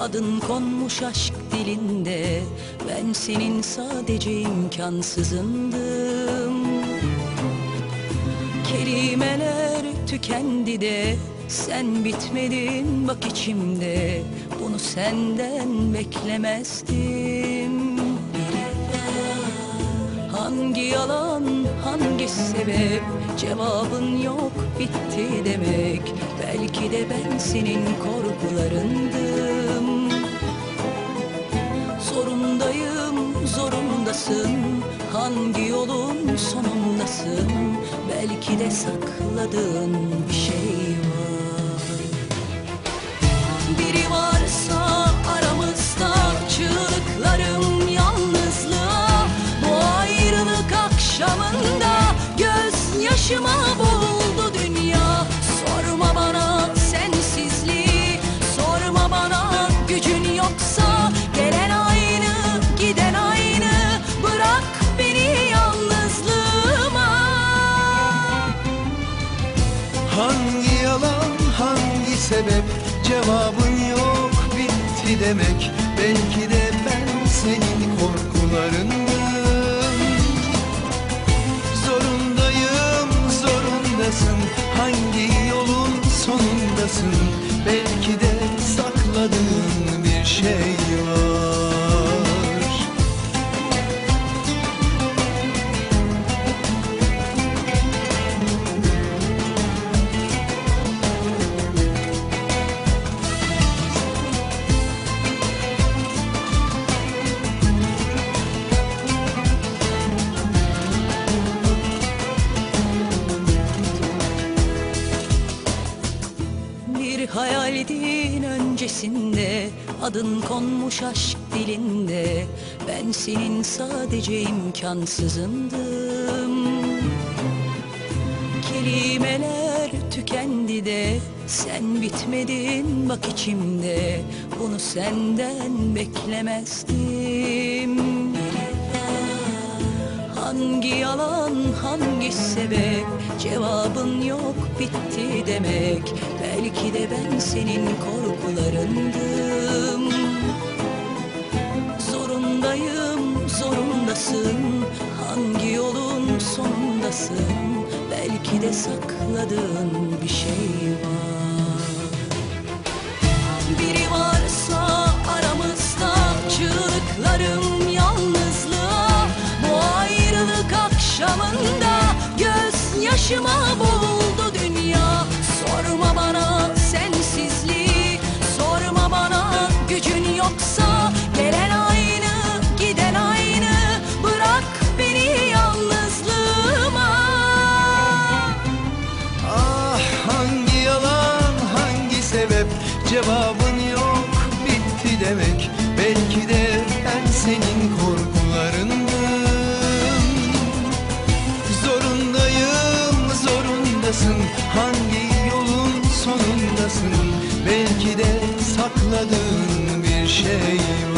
Adın konmuş aşk dilinde. Ben senin sadece imkansızındım. Kelimeler tükendi de Sen bitmedin bak içimde. Bunu senden beklemezdim. Hangi yalan, hangi sebep? Cevabın yok, bitti demek Belki de ben senin korkularındım. Zorundayım, zorundasın. Hangi yolun sonundasın? Belki de sakladığın bir şey Hangi yalan, hangi sebep? Cevabın yok, bitti demek. Belki de ben senin korkularındım. Zorundayım, zorundasın. Hangi yolun sonundasın? Belki de sakladığın bir şey var Adın konmuş aşk dilinde. Ben senin sadece imkansızındım. Kelimeler tükendi de Sen bitmedin bak içimde. Bunu senden beklemezdim. Hangi yalan, hangi sebep? Cevabın yok, bitti demek Belki de ben senin korkularındım. Zorundayım, zorundasın. Hangi yolun sonundasın? Belki de sakladığın bir şey var. Biri varsa aramızda çığlıklarım yalnızlığa. Bu ayrılık akşamında gözyaşıma boğuldu senin korkularındım Zorundayım zorundasın. Hangi yolun sonundasın? Belki de sakladığın bir şey var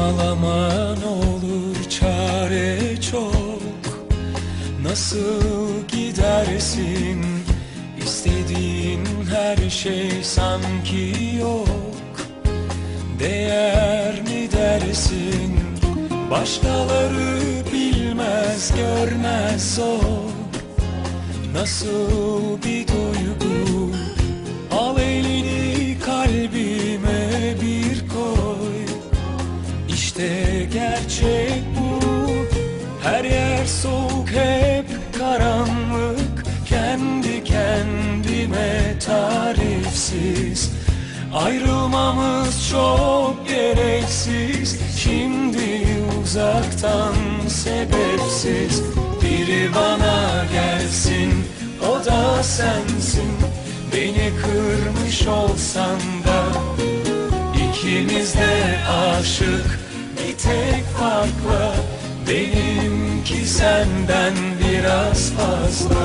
Ne olur çare çok. Nasıl gidersin? İstediğin her şey sanki yok. Değer mi dersin? Başkaları bilmez görmez o. Nasıl bir duygu Ayrılmamız çok gereksiz. Şimdi uzaktan sebepsiz. Biri bana gelsin o da sensin. Beni kırmış olsan da İkimiz de aşık. Bir tek farkla Benimki senden biraz fazla